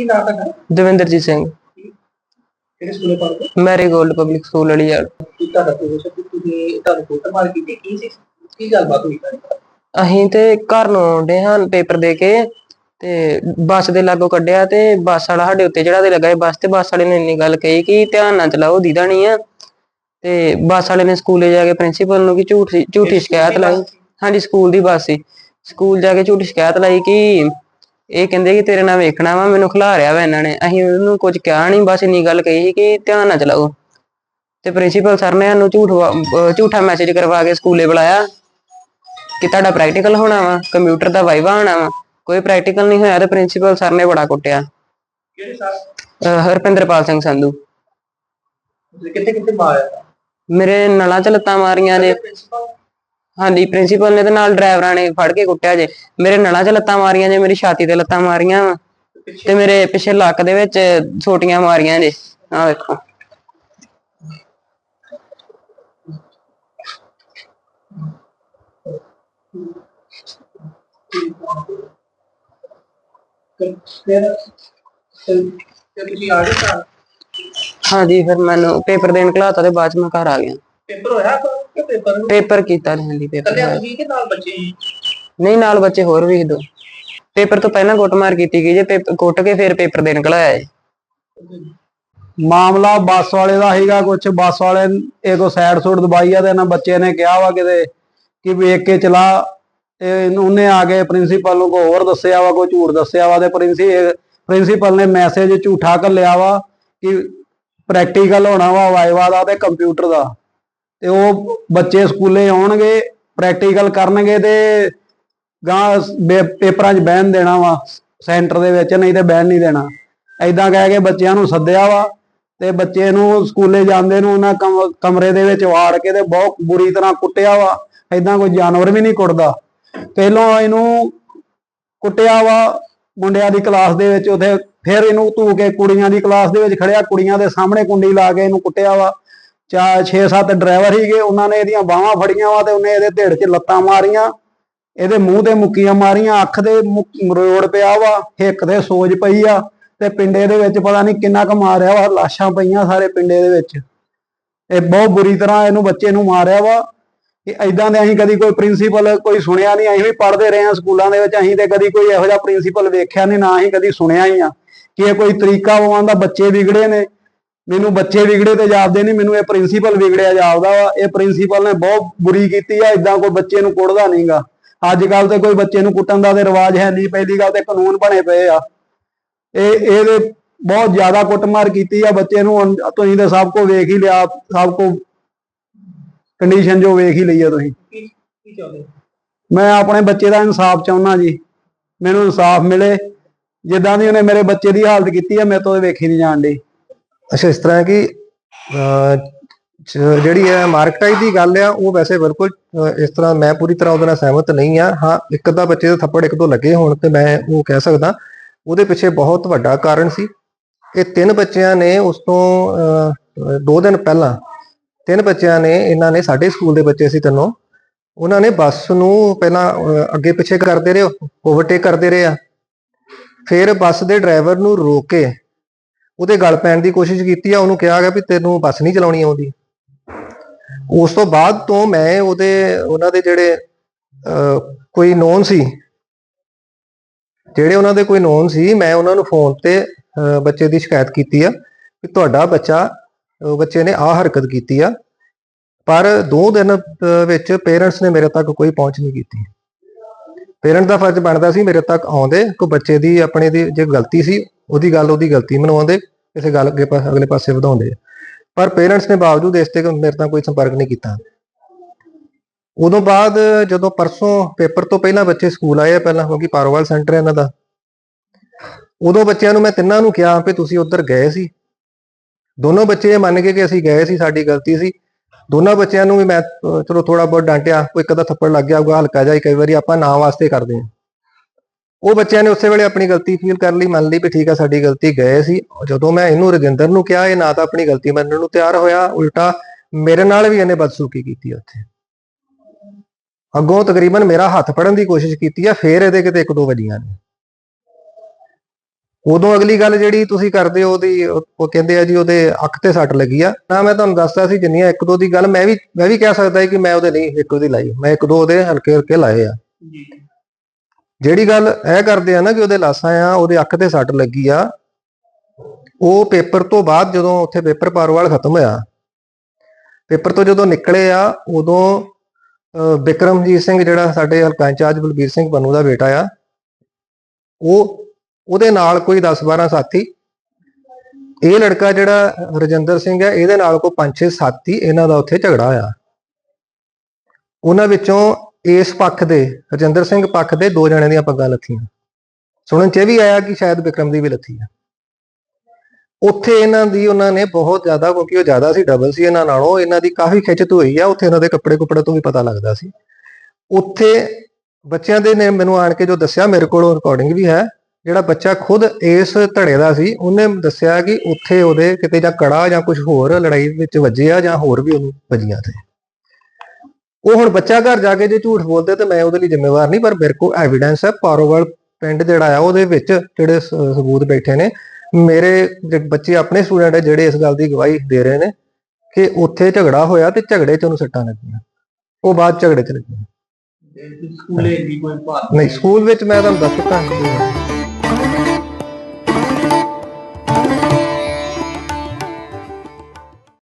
ਕੀ ਨਾਮ ਤੁਹਾਡਾ ਦਵਿੰਦਰਜੀਤ ਸਿੰਘ। ਕਿਹੜੇ ਸਕੂਲੇ ਪੜ੍ਹਦੇ ਮੈਰੀਗੋਲਡ ਪਬਲਿਕ ਸਕੂਲ ਵਾਲੀ ਯਾਰ ਕੀ ਤੁਹਾਡਾ ਪ੍ਰੋਫੈਸਰ ਕਿ ਤੁਸੀਂ ਤੁਹਾਨੂੰ ਫੋਟੋ ਮਾਰ ਕੀਤੀ ਕੀ ਸੀ? ਕੀ ਗੱਲਬਾਤ ਹੋਈ ਤੁਹਾਡੀ ਅਸੀਂ ਤੇ ਘਰ ਨੂੰ ਆਉਂਦੇ ਹਾਂ ਪੇਪਰ ਦੇ ਕੇ ਤੇ ਬੱਸ ਦੇ ਲਾਗੋਂ ਕੱਢਿਆ ਤੇ ਬੱਸ ਵਾਲਾ ਸਾਡੇ ਉੱਤੇ ਜਿਹੜਾ ਤੇ ਲੱਗਾ ਸੀ ਬੱਸ ਤੇ। ਬੱਸ ਵਾਲੇ ਨੇ ਇੰਨੀ ਗੱਲ ਕਹੀ ਕਿ ਧਿਆਨ ਨਾਲ ਚਲਾਓ ਦੀਦਾ ਨਹੀਂ ਆ। ਤੇ ਬੱਸ ਵਾਲੇ ਨੇ ਸਕੂਲੇ ਜਾ ਕੇ ਪ੍ਰਿੰਸੀਪਲ ਨੂੰ ਕਿ ਝੂਠ ਝੂਠੀ ਸ਼ਿਕਾਇਤ ਲਾਈ। ਹਾਂਜੀ ਸਕੂਲ ਦੀ ਬੱਸ ਸੀ। ਸਕੂਲ ਜਾ ਕੇ ਝੂਠੀ ਸ਼ਿਕਾਇਤ ਲਾਈ ਕਿ ਇਹ ਕਹਿੰਦੇ ਕਿ ਤੇਰੇ ਨਾਲ ਵੇਖਣਾ ਵਾ ਮੈਨੂੰ ਖਿਲਾ ਰਿਆ ਵਾ ਇਹਨਾਂ ਨੇ। ਅਸੀਂ ਉਹਨੂੰ ਕੁਝ ਕਿਹਾ ਨਹੀਂ ਬਸ ਇੰਨੀ ਗੱਲ ਕਹੀ ਸੀ ਕਿ ਧਿਆਨ ਨਾਲ ਚਲਾਓ। ਤੇ ਪ੍ਰਿੰਸੀਪਲ ਸਰ ਨੇ ਸਾਨੂੰ ਝੂਠ ਝੂਠਾ ਮੈਸੇਜ ਕਰਵਾ ਕੇ ਸਕੂਲੇ ਬੁਲਾਇਆ ਕਿ ਤੁਹਾਡਾ ਪ੍ਰੈਕਟੀਕਲ ਹੋਣਾ ਵਾ ਕੰਪਿਊਟਰ ਦਾ ਵਾਈਵਾ ਹੋਣਾ ਵਾ। ਕੋਈ ਪ੍ਰੈਕਟੀਕਲ ਨਹੀਂ ਹੋਇਆ ਤੇ ਪ੍ਰਿੰਸੀਪਲ ਸਰ ਨੇ ਬੜਾ ਕੁੱਟਿਆ। ਕਿਹੜੇ ਅਹ ਹਰਪਿੰਦਰਪਾਲ ਸਿੰਘ ਸੰਧੂ। ਕਿੱਥੇ ਕਿੱਥੇ ਮਾਰਿਆ? ਮੇਰੇ ਨਲਾਂ ਚ ਲੱਤਾਂ ਮਾਰੀਆਂ ਪ੍ਰਿੰਸੀਪਲ ਹਾਂਜੀ ਪ੍ਰਿੰਸੀਪਲ ਨੇ ਤੇ ਨਾਲ ਡਰਾਈਵਰਾਂ ਨੇ ਫੜ ਕੇ ਕੁੱਟਿਆ ਜੇ। ਮੇਰੇ ਨਲਾਂ 'ਚ ਲੱਤਾਂ ਮਾਰੀਆਂ ਜੇ, ਮੇਰੀ ਛਾਤੀ ਤੇ ਲੱਤਾਂ ਮਾਰੀਆਂ ਵਾ ਤੇ ਮੇਰੇ ਪਿੱਛੇ ਲੱਕ ਦੇ ਵਿੱਚ ਛੋਟੀਆਂ ਮਾਰੀਆਂ ਜੇ। ਆਹ ਵੇਖੋ। ਫਿਰ ਫਿਰ ਫਿਰ ਤੁਸੀਂ ਆ ਗਏ ਘਰ ਹਾਂਜੀ, ਫਿਰ ਮੈਨੂੰ ਪੇਪਰ ਦੇਣ ਘਲਾਤਾ ਤੇ ਬਾਅਦ ਚ ਮੈਂ ਘਰ ਆ ਗਿਆ। ਪੇਪਰ ਹੋਇਆ? ਕਿ ਪੇਪਰ ਪੇਪਰ ਕੀਤਾ ਨਹੀਂ ਹਾਂਜੀ ਪੇਪਰ। ਕੱਲਿਆ ਤੁਸੀਂ ਕਿ ਨਾਲ ਬੱਚੇ ਸੀ? ਨਹੀਂ ਨਾਲ ਬੱਚੇ ਹੋਰ ਵੀ ਸੀ ਦੋ। ਪੇਪਰ ਤੋਂ ਪਹਿਲਾਂ ਕੁੱਟਮਾਰ ਕੀਤੀ ਗਈ ਜੇ ਪੇਪਰ ਕੁੱਟ ਕੇ ਫਿਰ ਪੇਪਰ ਦੇਣ ਘਲਾਇਆ ਜੀ। ਮਾਮਲਾ ਬੱਸ ਵਾਲੇ ਦਾ ਸੀਗਾ ਕੁਝ ਬੱਸ ਵਾਲੇ ਇਹ ਕੋ ਸਾਈਡ ਸੂਟ ਦਬਾਈ ਆ ਤੇ ਇਹਨਾਂ ਬੱਚੇ ਨੇ ਕਿਹਾ ਵਾ ਕਿਤੇ ਕਿ ਵੇਖ ਕੇ ਚਲਾ। ਤੇ ਇਹਨੂੰ- ਉਹਨੇ ਆ ਕੇ ਪ੍ਰਿੰਸੀਪਲ ਨੂੰ ਕੋ ਹੋਰ ਦੱਸਿਆ ਵਾ ਕੋਈ ਝੂਠ ਦੱਸਿਆ ਵਾ ਤੇ ਪ੍ਰਿੰਸੀ ਪ੍ਰਿੰਸੀਪਲ ਨੇ ਮੈਸੇਜ ਝੂਠਾ ਘੱਲਿਆ ਵਾ ਕਿ ਪ੍ਰੈਕਟੀਕਲ ਹੋਣਾ ਵਾ ਵਾਈਵਾ ਦਾ ਤੇ ਕੰਪਿਊਟਰ ਦਾ। ਤੇ ਉਹ ਬੱਚੇ ਸਕੂਲੇ ਆਉਣਗੇ ਪ੍ਰੈਕਟੀਕਲ ਕਰਨਗੇ ਤੇ ਗਾਂ ਪੇਪਰਾਂ 'ਚ ਬਹਿਣ ਦੇਣਾ ਵਾ ਸੈਂਟਰ ਦੇ ਵਿੱਚ ਨਹੀਂ ਤੇ ਬਹਿਣ ਨਹੀਂ ਦੇਣਾ। ਐਦਾਂ ਕਹਿ ਕੇ ਬੱਚਿਆਂ ਨੂੰ ਸੱਦਿਆ ਵਾ ਤੇ ਬੱਚੇ ਨੂੰ ਸਕੂਲੇ ਜਾਂਦੇ ਨੂੰ ਉਹਨਾਂ ਕਮ- ਕਮਰੇ ਦੇ ਵਿੱਚ ਵਾੜ ਕੇ ਤੇ ਬਹੁਤ ਬੁਰੀ ਤਰ੍ਹਾਂ ਕੁੱਟਿਆ ਵਾ ਐਦਾਂ ਕੋਈ ਜਾਨਵਰ ਵੀ ਨਹੀਂ ਕੁੱਟਦਾ। ਪਹਿਲੋਂ ਇਹਨੂੰ ਕੁੱਟਿਆ ਵਾ, ਮੁੰਡਿਆਂ ਦੀ ਕਲਾਸ ਦੇ ਵਿੱਚ, ਉਥੇ ਫਿਰ ਇਹਨੂੰ ਧੂ ਕੇ ਕੁੜੀਆਂ ਦੀ ਕਲਾਸ ਦੇ ਵਿੱਚ ਖੜਿਆ, ਕੁੜੀਆਂ ਦੇ ਸਾਹਮਣੇ ਕੁੰਡੀ ਲਾ ਕੇ ਇਹਨੂੰ ਕੁੱਟਿਆ ਵਾ। ਚਾ 6-7 ਡਰਾਈਵਰ ਹੀਗੇ ਉਹਨਾਂ ਨੇ ਇਹਦੀਆਂ ਬਾਹਾਂ ਫੜੀਆਂ ਵਾ ਤੇ ਉਹਨੇ ਇਹਦੇ ਢਿੱਡ 'ਚ ਲੱਤਾਂ ਮਾਰੀਆਂ। ਇਹਦੇ ਮੂੰਹ ਤੇ ਮੁੱਕੀਆਂ ਮਾਰੀਆਂ, ਅੱਖ ਦੇ ਮਰੋੜ ਪਿਆ ਵਾ, ਹਿੱਕ ਤੇ ਸੋਜ ਪਈ ਆ ਤੇ ਪਿੰਡੇ ਦੇ ਵਿੱਚ ਪਤਾ ਨਹੀਂ ਕਿੰਨਾ ਕੁ ਮਾਰਿਆ ਵਾ, ਲਾਸ਼ਾਂ ਪਈਆਂ ਸਾਰੇ ਪਿੰਡੇ ਦੇ ਵਿੱਚ। ਇਹ ਬਹੁਤ ਬੁਰੀ ਤਰ੍ਹਾਂ ਇਹਨੂੰ ਬੱਚੇ ਨੂੰ ਮਾਰਿਆ ਵਾ। ਕਿ ਐਦਾਂ ਦੇ ਅਸੀਂ ਕਦੀ ਕੋਈ ਪ੍ਰਿੰਸੀਪਲ ਕੋਈ ਸੁਣਿਆ ਨਹੀਂ ਅਸੀਂ ਵੀ ਪੜ੍ਹਦੇ ਰਹੇ ਹਾਂ ਸਕੂਲਾਂ ਦੇ ਵਿੱਚ, ਅਸੀਂ ਤੇ ਕਦੀ ਕੋਈ ਇਹੋ ਜਿਹਾ ਪ੍ਰਿੰਸੀਪਲ ਵੇਖਿਆ ਨਹੀਂ ਨਾ ਅਸੀਂ ਕਦੀ ਸੁਣਿਆ ਹੀ ਆ ਕਿ ਇਹ ਕੋਈ ਤਰੀਕਾ ਹੋਵਾਂ ਦਾ ਬੱਚੇ ਵਿਗੜੇ ਨੇ। ਮੈਨੂੰ ਬੱਚੇ ਵਿਗੜੇ ਤੇ ਜਾਪਦੇ ਨਹੀਂ ਮੈਨੂੰ ਇਹ ਪ੍ਰਿੰਸੀਪਲ ਵਿਗੜਿਆ ਜਾਪਦਾ ਵਾ। ਇਹ ਪ੍ਰਿੰਸੀਪਲ ਨੇ ਬਹੁਤ ਬੁਰੀ ਕੀਤੀ ਆ ਇਦਾਂ ਕੋਈ ਬੱਚੇ ਨੂੰ ਕੁੱਟਦਾ ਨਹੀਂਗਾ ਅੱਜ ਕੱਲ ਤੇ ਕੋਈ ਬੱਚੇ ਨੂੰ ਕੁੱਟਣ ਦਾ ਤੇ ਰਿਵਾਜ ਹੈ ਨਹੀਂ ਪਹਿਲੀ ਗੱਲ ਤੇ ਕਾਨੂੰਨ ਬਣੇ ਪਏ ਆ। ਇਹ ਇਹਦੇ ਬਹੁਤ ਜ਼ਿਆਦਾ ਕੁੱਟਮਾਰ ਕੀਤੀ ਆ ਬੱਚੇ ਨੂੰ ਤੁਸੀਂ ਤੇ ਸਭ ਕੋ ਵੇਖ ਹੀ ਲਿਆ ਸਭ ਕੋ ਕੰਡੀਸ਼ਨ ਜੋ ਵੇਖ ਹੀ ਲਈ ਆ ਤੁਸੀਂ। ਕੀ ਚਾਹੁੰਦੇ? ਮੈਂ ਆਪਣੇ ਬੱਚੇ ਦਾ ਇਨਸਾਫ ਚਾਹੁੰਦਾ ਜੀ। ਮੈਨੂੰ ਇਨਸਾਫ ਮਿਲੇ। ਜਿੱਦਾਂ ਦੀ ਉਹਨੇ ਮੇਰੇ ਬੱਚੇ ਦੀ ਹਾਲਤ ਕੀਤੀ ਆ ਮੇਰੇ ਤੋਂ ਵੇਖੀ ਨਹੀਂ ਜਾਣ ਡਈ। ਅੱਛਾ ਇਸ ਤਰ੍ਹਾਂ ਹੈ ਕਿ ਜਿਹੜੀ ਹੈ ਮਾਰਕਟਾਈ ਦੀ ਗੱਲ ਆ ਉਹ ਵੈਸੇ ਬਿਲਕੁਲ ਇਸ ਤਰ੍ਹਾਂ ਮੈਂ ਪੂਰੀ ਤਰ੍ਹਾਂ ਉਹਦੇ ਨਾਲ ਸਹਿਮਤ ਨਹੀਂ ਆ। ਹਾਂ ਇੱਕ ਅੱਧਾ ਬੱਚੇ ਦੇ ਥੱਪੜ ਇੱਕ ਦੋ ਲੱਗੇ ਹੋਣ ਤੇ ਮੈਂ ਉਹ ਕਹਿ ਸਕਦਾ ਉਹਦੇ ਪਿੱਛੇ ਬਹੁਤ ਵੱਡਾ ਕਾਰਨ ਸੀ। ਇਹ ਤਿੰਨ ਬੱਚਿਆਂ ਨੇ ਉਸ ਤੋਂ ਅਹ, ਦੋ ਦਿਨ ਪਹਿਲਾਂ ਤਿੰਨ ਬੱਚਿਆਂ ਨੇ ਇਹਨਾਂ ਨੇ ਸਾਡੇ ਸਕੂਲ ਦੇ ਬੱਚੇ ਸੀ ਤੈਨੂੰ ਉਹਨਾਂ ਨੇ ਬੱਸ ਨੂੰ ਪਹਿਲਾਂ ਅੱਗੇ ਪਿੱਛੇ ਕਰਦੇ ਰਹੇ ਓਵਰਟੇਕ ਕਰਦੇ ਰਹੇ ਆ। ਫਿਰ ਬੱਸ ਦੇ ਡਰਾਈਵਰ ਨੂੰ ਰੋਕ ਕੇ ਉਹਦੇ ਗਲ ਪੈਣ ਦੀ ਕੋਸ਼ਿਸ਼ ਕੀਤੀ ਆ ਉਹਨੂੰ ਕਿਹਾ ਗਿਆ ਵੀ ਤੈਨੂੰ ਬੱਸ ਨਹੀਂ ਚਲਾਉਣੀ ਆਉਂਦੀ। ਉਸ ਤੋਂ ਬਾਅਦ ਤੋਂ ਮੈਂ ਉਹਦੇ ਉਹਨਾਂ ਦੇ ਜਿਹੜੇ ਅਹ, ਕੋਈ ਨੋਨ ਸੀ ਜਿਹੜੇ ਉਹਨਾਂ ਦੇ ਕੋਈ ਨੋਨ ਸੀ ਮੈਂ ਉਹਨਾਂ ਨੂੰ ਫੋਨ ਤੇ ਅਹ, ਬੱਚੇ ਦੀ ਸ਼ਿਕਾਇਤ ਕੀਤੀ ਆ ਕਿ ਤੁਹਾਡਾ ਬੱਚਾ ਬੱਚੇ ਨੇ ਆਹ ਹਰਕਤ ਕੀਤੀ ਆ ਪਰ ਦੋ ਦਿਨ ਵਿੱਚ ਪੇਰੈਂਟਸ ਨੇ ਮੇਰੇ ਤੱਕ ਕੋਈ ਪਹੁੰਚ ਨਹੀਂ ਕੀਤੀ। ਪੇਰੈਂਟ ਦਾ ਫਰਜ਼ ਬਣਦਾ ਸੀ ਮੇਰੇ ਤੱਕ ਆਉਂਦੇ ਕੋਈ ਬੱਚੇ ਦੀ ਆਪਣੇ ਦੀ ਜੇ ਗਲਤੀ ਸੀ ਉਹਦੀ ਗੱਲ ਉਹਦੀ ਗਲਤੀ ਮਨਵਾਉਂਦੇ ਕਿਸੇ ਗੱਲ ਅੱਗੇ ਪਾ- ਅਗਲੇ ਪਾਸੇ ਵਧਾਉਂਦੇ ਪਰ ਪੇਰੈਂਟਸ ਨੇ ਬਾਵਜੂਦ ਇਸ ਤੇ ਮੇਰੇ ਨਾਲ ਕੋਈ ਸੰਪਰਕ ਨਹੀਂ ਕੀਤਾ। ਉਦੋਂ ਬਾਅਦ ਜਦੋਂ ਪਰਸੋਂ ਪੇਪਰ ਤੋਂ ਪਹਿਲਾਂ ਬੱਚੇ ਸਕੂਲ ਆਏ ਆ, ਪਹਿਲਾਂ ਕਿਉਂਕਿ ਪਾਰੋਵਾਲ ਸੈਂਟਰ ਹੈ ਇਹਨਾਂ ਦਾ। ਉਦੋਂ ਬੱਚਿਆਂ ਨੂੰ ਮੈਂ ਤਿੰਨਾਂ ਨੂੰ ਕਿਹਾ ਵੀ ਤੁਸੀਂ ਉੱਧਰ ਗਏ ਸੀ। ਦੋਨੋਂ ਬੱਚੇ ਇਹ ਮੰਨ ਗਏ ਕਿ ਅਸੀਂ ਗਏ ਸੀ, ਸਾਡੀ ਗਲਤੀ ਸੀ। ਦੋਨਾਂ ਬੱਚਿਆਂ ਨੂੰ ਵੀ ਮੈਂ ਚਲੋ ਥੋੜਾ ਬਹੁਤ ਡਾਂਟਿਆ ਕੋਈ ਇੱਕ ਅੱਧਾ ਥੱਪੜ ਲੱਗ ਗਿਆ ਹੋਊਗਾ ਹਲਕਾ ਜਿਹਾ ਕਈ ਵਾਰੀ ਆਪਾਂ ਨਾਂ ਵਾਸਤੇ ਕਰਦੇ ਹਾਂ। ਉਹ ਬੱਚਿਆਂ ਨੇ ਉਸੇ ਵੇਲੇ ਆਪਣੀ ਗਲਤੀ ਫੀਲ ਕਰ ਲਈ, ਮੰਨ ਲਈ ਵੀ ਠੀਕ ਆ, ਸਾਡੀ ਗਲਤੀ ਗਏ ਸੀ। ਜਦੋਂ ਮੈਂ ਇਹਨੂੰ ਰਗਿੰਦਰ ਨੂੰ ਕਿਹਾ, ਇਹ ਨਾ ਤਾਂ ਆਪਣੀ ਗਲਤੀ ਮੰਨਣ ਨੂੰ ਤਿਆਰ ਹੋਇਆ, ਉਲਟਾ ਮੇਰੇ ਨਾਲ ਵੀ ਇਹਨੇ ਬਦਸਲੂਕੀ ਕੀਤੀ ਉੱਥੇ। ਅੱਗੋਂ ਤਕਰੀਬਨ ਮੇਰਾ ਹੱਥ ਫੜਨ ਦੀ ਕੋਸ਼ਿਸ਼ ਕੀਤੀ ਆ, ਫੇਰ ਇਹਦੇ ਕਿਤੇ ਇੱਕ ਦੋ ਵਜੀਆਂ ਨੇ। ਉਦੋਂ ਅਗਲੀ ਗੱਲ ਜਿਹੜੀ ਤੁਸੀਂ ਕਰਦੇ ਹੋ, ਉਹਦੀ ਉਹ ਕਹਿੰਦੇ ਆ ਜੀ, ਉਹਦੇ ਅੱਖ ਤੇ ਸੱਟ ਲੱਗੀ ਆ। ਨਾ ਮੈਂ ਤੁਹਾਨੂੰ ਦੱਸਦਾ ਸੀ ਜਿੰਨੀਆਂ ਇੱਕ ਦੋ ਦੀ ਗੱਲ, ਮੈਂ ਵੀ ਮੈਂ ਵੀ ਕਹਿ ਸਕਦਾ ਕਿ ਮੈਂ ਉਹਦੇ ਨਹੀਂ ਇੱਕ ਉਹਦੀ ਲਾਈ, ਮੈਂ ਇੱਕ ਦੋ ਉਹਦੇ ਹਲਕੇ ਹਲਕੇ ਲਾਏ ਆ। ਜੀ। ਜਿਹੜੀ ਗੱਲ ਇਹ ਕਰਦੇ ਆ ਨਾ ਕਿ ਉਹਦੇ ਲਾਸਾਂ ਆ, ਉਹਦੇ ਅੱਖ ਤੇ ਸੱਟ ਲੱਗੀ ਆ, ਉਹ ਪੇਪਰ ਤੋਂ ਬਾਅਦ ਜਦੋਂ ਉੱਥੇ ਪੇਪਰ ਪਾਰਵਾਲ ਖਤਮ ਹੋਇਆ, ਪੇਪਰ ਤੋਂ ਜਦੋਂ ਨਿਕਲੇ ਆ, ਉਦੋਂ ਬਿਕਰਮਜੀਤ ਸਿੰਘ ਜਿਹੜਾ ਸਾਡੇ ਹਲਕਾ ਇੰਚਾਰਜ ਬਲਬੀਰ ਸਿੰਘ ਬੰਨੂ ਦਾ ਬੇਟਾ ਆ, ਉਹ, ਉਹਦੇ ਨਾਲ ਕੋਈ 10 12 ਸਾਥੀ, ਇਹ ਲੜਕਾ ਜਿਹੜਾ ਰਜਿੰਦਰ ਸਿੰਘ ਹੈ ਇਹਦੇ ਨਾਲ ਕੋਈ 5 6 ਸਾਥੀ ਇਹਨਾਂ ਦਾ ਉੱਥੇ ਝਗੜਾ ਹੋਇਆ ਉਹਨਾਂ ਵਿੱਚੋਂ ਇਸ ਪੱਖ ਦੇ, ਰਜਿੰਦਰ ਸਿੰਘ ਪੱਖ ਦੇ ਦੋ ਜਣਿਆਂ ਦੀਆਂ ਪੱਗਾਂ ਲੱਥੀਆਂ। ਸੁਣਨ ਚ ਇਹ ਵੀ ਆਇਆ ਕਿ ਸ਼ਾਇਦ ਵਿਕਰਮ ਦੀ ਵੀ ਲੱਥੀ ਆ। ਉੱਥੇ ਇਹਨਾਂ ਦੀ, ਉਹਨਾਂ ਨੇ ਬਹੁਤ ਜ਼ਿਆਦਾ, ਕਿਉਂਕਿ ਉਹ ਜ਼ਿਆਦਾ ਸੀ ਡਬਲ ਸੀ ਇਹਨਾਂ ਨਾਲੋਂ, ਇਹਨਾਂ ਦੀ ਕਾਫੀ ਖਿੱਚਤ ਹੋਈ ਆ, ਉੱਥੇ ਇਹਨਾਂ ਦੇ ਕੱਪੜੇ ਕੁਪੜੇ ਤੋਂ ਵੀ ਪਤਾ ਲੱਗਦਾ ਸੀ। ਉੱਥੇ ਬੱਚਿਆਂ ਦੇ ਨੇ ਮੈਨੂੰ ਆਣ ਕੇ ਜੋ ਦੱਸਿਆ, ਮੇਰੇ ਕੋਲ ਰਿਕਾਰਡਿੰਗ ਵੀ ਹੈ, ਜਿਹੜਾ ਬੱਚਾ ਖੁਦ ਇਸ ਧੜੇ ਦਾ ਸੀ, ਉਹਨੇ ਦੱਸਿਆ ਕਿ ਉੱਥੇ ਉਹਦੇ ਕਿਤੇ ਜਾਂ ਕੜਾ ਜਾਂ ਕੁਝ ਹੋਰ ਲੜਾਈ ਵਿੱਚ ਵੱਜਿਆ ਜਾਂ ਹੋਰ ਵੀ ਉਹਨੂੰ ਵੱਜੀਆਂ ਤੇ ਉਹ ਹੁਣ ਬੱਚਾ ਘਰ ਜਾ ਕੇ ਜੇ ਝੂਠ ਬੋਲਦੇ ਤੇ ਮੈਂ ਉਹਦੇ ਲਈ ਜ਼ਿੰਮੇਵਾਰ ਨਹੀਂ ਪਰ ਮੇਰੇ ਕੋਲ ਐਵੀਡੈਂਸ ਹੈ ਪਾਰੋਵਾਲ ਪਿੰਡ ਜਿਹੜਾ ਆ ਉਹਦੇ ਵਿੱਚ ਜਿਹੜੇ ਸਬੂਤ ਬੈਠੇ ਨੇ। ਮੇਰੇ ਬੱਚੇ ਆਪਣੇ ਸਟੂਡੈਂਟ ਹੈ ਜਿਹੜੇ ਇਸ ਗੱਲ ਦੀ ਗਵਾਹੀ ਦੇ ਰਹੇ ਨੇ ਕਿ ਉੱਥੇ ਝਗੜਾ ਹੋਇਆ ਤੇ ਝਗੜੇ 'ਚ ਉਹਨੂੰ ਸੱਟਾਂ ਲੱਗੀਆਂ। ਉਹ ਬਾਅਦ ਝਗੜੇ 'ਚ ਲੱਗੀਆਂ। ਸਕੂਲੇ ਵੀ ਕੋਈ ਭਾਤ ਨਹੀਂ ਸਕੂਲ ਵਿੱਚ ਮੈਂ ਤੁਹਾਨੂੰ ਦੱਸ ਚੁੱਕਾ ਹਾਂ